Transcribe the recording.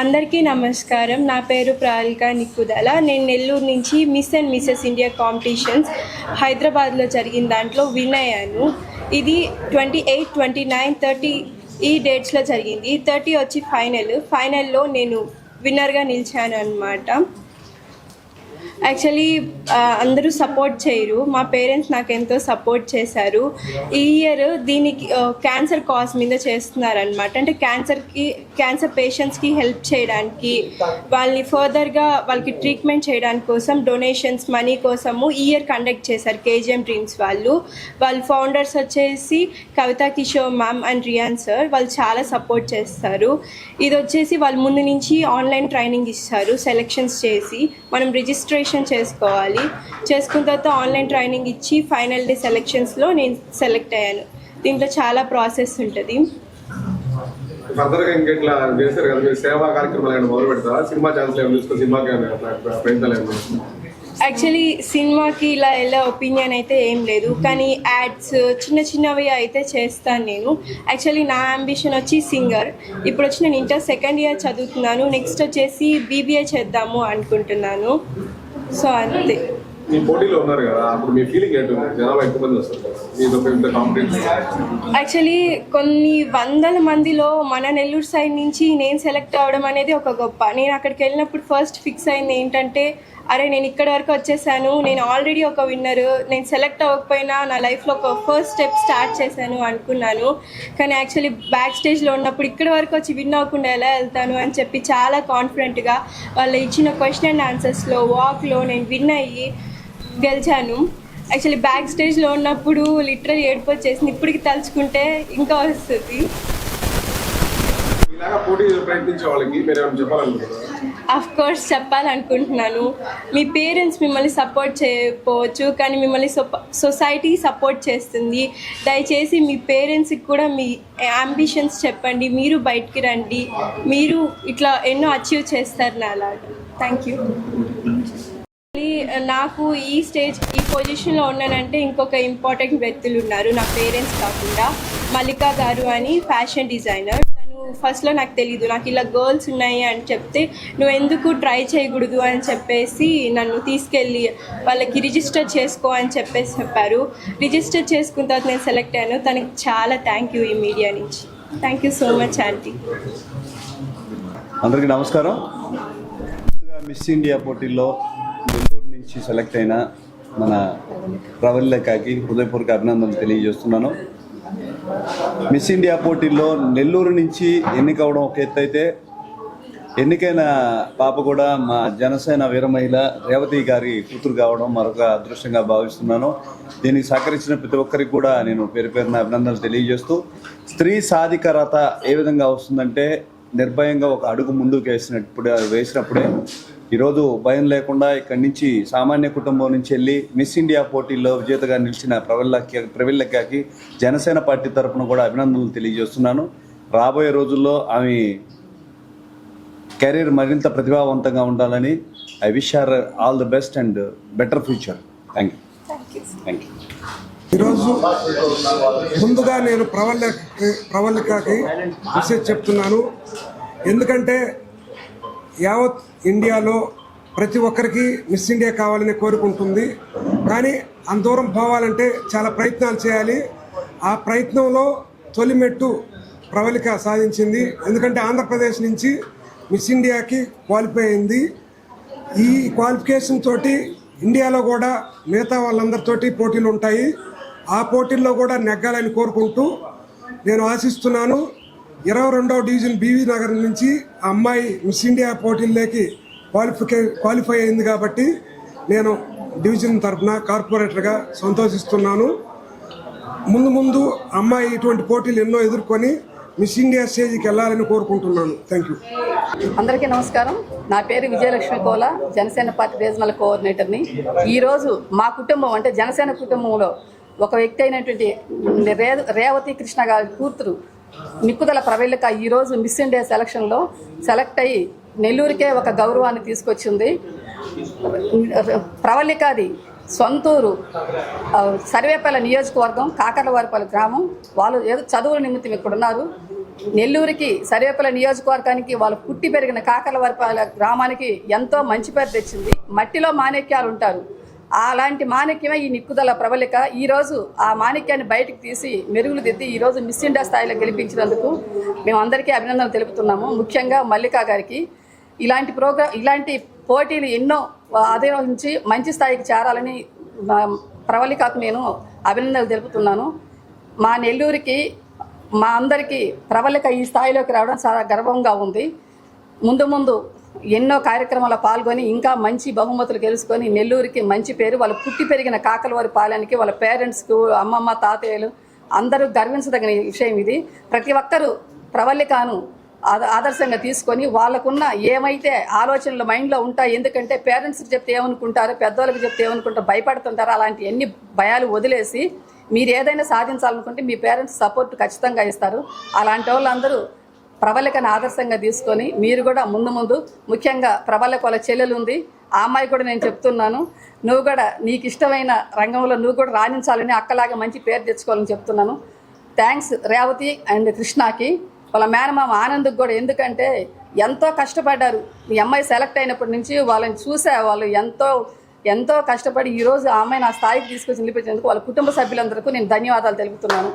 అందరికీ నమస్కారం. నా పేరు ప్రాలిక నిక్కుదల. నేను నెల్లూరు నుంచి miss and missus India competitions హైదరాబాద్లో జరిగిన దాంట్లో విన్ అయ్యాను. ఇది twenty eight twenty nine thirty ఈ డేట్స్లో జరిగింది. థర్టీ వచ్చి ఫైనల్. ఫైనల్లో నేను విన్నర్గా నిలిచాను అనమాట యాక్చువల్లీ uh, అందరూ సపోర్ట్ చేయరు. మా పేరెంట్స్ నాకు ఎంతో సపోర్ట్ చేశారు. ఈ ఇయర్ దీనికి uh, క్యాన్సర్ కాజ్ మీద చేస్తున్నారనమాట అంటే క్యాన్సర్కి క్యాన్సర్ పేషెంట్స్కి హెల్ప్ చేయడానికి వాళ్ళని ఫర్దర్గా వాళ్ళకి ట్రీట్మెంట్ చేయడానికి కోసం డొనేషన్స్ మనీ కోసము ఈ ఇయర్ కండక్ట్ చేశారు కేజీఎం డ్రీమ్స్ వాళ్ళు. వాళ్ళ ఫౌండర్స్ వచ్చేసి Kavitha Kishore ma'am and Riyan sir వాళ్ళు చాలా సపోర్ట్ చేస్తారు. ఇది వచ్చేసి వాళ్ళు ముందు నుంచి ఆన్లైన్ ట్రైనింగ్ ఇస్తారు సెలెక్షన్స్ చేసి. మనం రిజిస్ట్రేషన్ చేసుకోవాలి. చేసుకున్న తర్వాత ఆన్లైన్ ట్రైనింగ్ ఇచ్చి ఫైనల్ డే సెలెక్షన్స్లో నేను సెలెక్ట్ అయ్యాను. దీంట్లో చాలా ప్రాసెస్ ఉంటుంది. ఫర్దర్గా ఇంకెట్లా చేశారు కదా? మీరు సేవా కార్యక్రమాలు ఏమైనా మొదలు పెడతారా? సినిమా ఛాన్స్ ఏమైనా చూసుకొని సినిమాకి ఏమైనా అట్లా ప్రయత్నాలు ఏమైనా? యాక్చువల్లీ సినిమాకి ఇలా ఎలా ఒపీనియన్ అయితే ఏం లేదు. కానీ యాడ్స్ చిన్న చిన్నవి అయితే చేస్తాను నేను. యాక్చువల్లీ నా అంబిషన్ వచ్చి సింగర్ ఇప్పుడు వచ్చి నేను ఇంటర్ సెకండ్ ఇయర్ చదువుతున్నాను. నెక్స్ట్ వచ్చేసి బీబీఏ చేద్దాము అనుకుంటున్నాను. సో అంతే మీ పోటీలో ఉన్నారు కదా అప్పుడు మీ ఫీలింగ్ ఏంటుంది జనాభా ఎక్కువ మంది వస్తారు? ఇంత కాంపిటేషన్ యాక్చువల్లీ కొన్ని వందల మందిలో మన నెల్లూరు సైడ్ నుంచి నేను సెలెక్ట్ అవ్వడం అనేది ఒక గొప్ప. నేను అక్కడికి వెళ్ళినప్పుడు ఫస్ట్ ఫిక్స్ అయింది ఏంటంటే అరే నేను ఇక్కడ వరకు వచ్చేసాను. నేను ఆల్రెడీ ఒక విన్నర్ నేను సెలెక్ట్ అవ్వకపోయినా నా లైఫ్లో ఒక ఫస్ట్ స్టెప్ స్టార్ట్ చేశాను అనుకున్నాను. కానీ యాక్చువల్లీ బ్యాక్ స్టేజ్లో ఉన్నప్పుడు ఇక్కడ వరకు వచ్చి విన్ అవ్వకుండా ఎలా వెళ్తాను అని చెప్పి చాలా కాన్ఫిడెంట్గా వాళ్ళు ఇచ్చిన క్వశ్చన్ అండ్ ఆన్సర్స్లో వాక్లో నేను విన్ అయ్యి గెలిచాను. యాక్చువల్లీ బ్యాక్ స్టేజ్లో ఉన్నప్పుడు లిటరల్ ఏడుపు వచ్చేసింది. ఇప్పటికి తలుచుకుంటే ఇంకా వస్తుంది. అఫ్ కోర్స్ చెప్పాలనుకుంటున్నాను. మీ పేరెంట్స్ మిమ్మల్ని సపోర్ట్ చేయకపోవచ్చు కానీ మిమ్మల్ని సొసైటీ సపోర్ట్ చేస్తుంది. దయచేసి మీ పేరెంట్స్కి కూడా మీ అంబిషన్స్ చెప్పండి. మీరు బయటికి రండి. మీరు ఇట్లా ఎన్నో అచీవ్ చేస్తారు నా అలాగా థ్యాంక్ యూ నాకు ఈ స్టేజ్ ఈ పొజిషన్లో ఉన్నానంటే ఇంకొక ఇంపార్టెంట్ వ్యక్తులు ఉన్నారు నా పేరెంట్స్ కాకుండా మల్లికా గారు అని ఫ్యాషన్ డిజైనర్. తను ఫస్ట్లో నాకు తెలియదు నాకు ఇలా గర్ల్స్ ఉన్నాయి అని చెప్తే నువ్వు ఎందుకు ట్రై చేయకూడదు? అని చెప్పేసి నన్ను తీసుకెళ్ళి వాళ్ళకి రిజిస్టర్ చేసుకో అని చెప్పేసి చెప్పారు. రిజిస్టర్ చేసుకున్న తర్వాత నేను సెలెక్ట్ అయ్యాను. తనకి చాలా థ్యాంక్ యూ ఈ మీడియా నుంచి. Thank you so much aunty. అందరికీ నమస్కారం. మిస్ ఇండియా పోటీల్లో నెల్లూరు నుంచి సెలెక్ట్ అయిన మన ప్రవల్లికాకి హృదయపూర్వక అభినందనలు తెలియజేస్తున్నాను. మిస్ ఇండియా పోటీల్లో నెల్లూరు నుంచి ఎన్నికవడం ఒక ఎత్తు అయితే ఎన్నికైన పాప కూడా మా జనసేన వీరమహిళ రేవతి గారి కూతురు కావడం మరొక అదృష్టంగా భావిస్తున్నాను. దీనికి సహకరించిన ప్రతి ఒక్కరికి కూడా నేను పేరు పేరున అభినందనలు తెలియజేస్తూ స్త్రీ సాధికారత ఏ విధంగా వస్తుందంటే నిర్భయంగా ఒక అడుగు ముందుకు వేసినప్పుడు వేసినప్పుడే ఈరోజు భయం లేకుండా ఇక్కడి నుంచి సామాన్య కుటుంబం నుంచి వెళ్ళి మిస్ ఇండియా పోటీల్లో విజేతగా నిలిచిన ప్రవల్లకి ప్రవీళ్ళకి జనసేన పార్టీ తరఫున కూడా అభినందనలు తెలియజేస్తున్నాను. రాబోయే రోజుల్లో ఆమె కెరీర్ మరింత ప్రతిభావంతంగా ఉండాలని I wish are all the best and better future. Thank you thank you ఈరోజు ముందుగా నేను ప్రవల్లి ప్రవల్లికకి మెసేజ్ చెప్తున్నాను. ఎందుకంటే యావత్ ఇండియాలో ప్రతి ఒక్కరికి మిస్ ఇండియా కావాలని కోరుకుంటుంది. కానీ అంత దూరం పోవాలంటే చాలా ప్రయత్నాలు చేయాలి. ఆ ప్రయత్నంలో తొలి మెట్టు ప్రవళిక సాధించింది. ఎందుకంటే ఆంధ్రప్రదేశ్ నుంచి మిస్ ఇండియాకి క్వాలిఫై అయింది. ఈ క్వాలిఫికేషన్ తోటి ఇండియాలో కూడా మిగతా వాళ్ళందరితోటి పోటీలు ఉంటాయి. ఆ పోటీల్లో కూడా నెగ్గాలని కోరుకుంటూ నేను ఆశిస్తున్నాను ఇరవై రెండవ డివిజన్ బీవీ నగర్ నుంచి అమ్మాయి మిస్ ఇండియా పోటీల్లోకి క్వాలిఫికే క్వాలిఫై అయింది కాబట్టి నేను డివిజన్ తరఫున కార్పొరేటర్గా సంతోషిస్తున్నాను. ముందు ముందు అమ్మాయి ఇటువంటి పోటీలు ఎన్నో ఎదుర్కొని మిస్ ఇండియా స్టేజ్కి వెళ్ళాలని కోరుకుంటున్నాను. థ్యాంక్ యూ అందరికీ నమస్కారం. నా పేరు విజయలక్ష్మి కోల జనసేన పార్టీ రీజనల్ కోఆర్డినేటర్ని. ఈరోజు మా కుటుంబం అంటే జనసేన కుటుంబంలో ఒక వ్యక్తి అయినటువంటి రే రేవతి కృష్ణ గారి కూతురు నిక్కుదల ప్రవీళ్ళక ఈరోజు మిస్ ఇండియా సెలక్షన్లో సెలెక్ట్ అయ్యి నెల్లూరుకే ఒక గౌరవాన్ని తీసుకొచ్చింది. ప్రవళికాది సొంతూరు సర్వేపల్లి నియోజకవర్గం కాకర్లవారిపల్లి గ్రామం. వాళ్ళు ఏదో చదువుల నిమిత్తం ఇక్కడ ఉన్నారు. నెల్లూరుకి సర్వేపల్లి నియోజకవర్గానికి వాళ్ళు పుట్టి పెరిగిన కాకలవరపాల గ్రామానికి ఎంతో మంచి పేరు తెచ్చింది. మట్టిలో మాణిక్యాలు ఉంటారు. అలాంటి మాణిక్యమే ఈ నిక్కుదల ప్రబలిక. ఈరోజు ఆ మాణిక్యాన్ని బయటకు తీసి మెరుగులు దిద్ది ఈరోజు మిస్ ఇండియా స్థాయిలో గెలిపించినందుకు మేము అందరికీ అభినందనలు తెలుపుతున్నాము. ముఖ్యంగా మల్లికా గారికి. ఇలాంటి ప్రోగ్రామ్ ఇలాంటి పోటీలు ఎన్నో అధిరోహించి మంచి స్థాయికి చేరాలని ప్రవళికకు నేను అభినందనలు తెలుపుతున్నాను. మా నెల్లూరికి మా అందరికీ ప్రవళిక ఈ స్థాయిలోకి రావడం చాలా గర్వంగా ఉంది. ముందు ముందు ఎన్నో కార్యక్రమాల్లో పాల్గొని ఇంకా మంచి బహుమతులు గెలుచుకొని నెల్లూరుకి మంచి పేరు వాళ్ళు పుట్టి పెరిగిన కాకలవారి పాలనకి వాళ్ళ పేరెంట్స్కు అమ్మమ్మ తాతయ్యలు అందరూ గర్వించదగిన విషయం ఇది. ప్రతి ఒక్కరూ ప్రవల్లికాను ఆద- ఆదర్శంగా తీసుకొని వాళ్ళకున్న ఏమైతే ఆలోచనలు మైండ్లో ఉంటాయి ఎందుకంటే పేరెంట్స్కి చెప్తే ఏమనుకుంటారు పెద్దవాళ్ళకి చెప్తే ఏమనుకుంటారు భయపడుతుంటారు అలాంటి ఎన్ని భయాలు వదిలేసి మీరు ఏదైనా సాధించాలనుకుంటే మీ పేరెంట్స్ సపోర్ట్ ఖచ్చితంగా ఇస్తారు. అలాంటి వాళ్ళందరూ ప్రబలికను ఆదర్శంగా తీసుకొని మీరు కూడా ముందు ముందు ముఖ్యంగా ప్రబలిక వాళ్ళ చెల్లెలు ఉంది. ఆ అమ్మాయి కూడా నేను చెప్తున్నాను. నువ్వు కూడా నీకు ఇష్టమైన రంగంలో నువ్వు కూడా రాణించాలని అక్కలాగా మంచి పేరు తెచ్చుకోవాలని చెప్తున్నాను. థ్యాంక్స్ రేవతి అండ్ కృష్ణకి. వాళ్ళ మేనమామ ఆనంద్కి కూడా ఎందుకంటే ఎంతో కష్టపడ్డారు. మీ అమ్మాయి సెలెక్ట్ అయినప్పటి నుంచి వాళ్ళని చూసే వాళ్ళు ఎంతో ఎంతో కష్టపడి ఈరోజు ఆ అమ్మాయి నా స్థాయికి తీసుకొచ్చి నిలిపించేందుకు వాళ్ళ కుటుంబ సభ్యులందరికీ నేను ధన్యవాదాలు తెలుపుతున్నాను.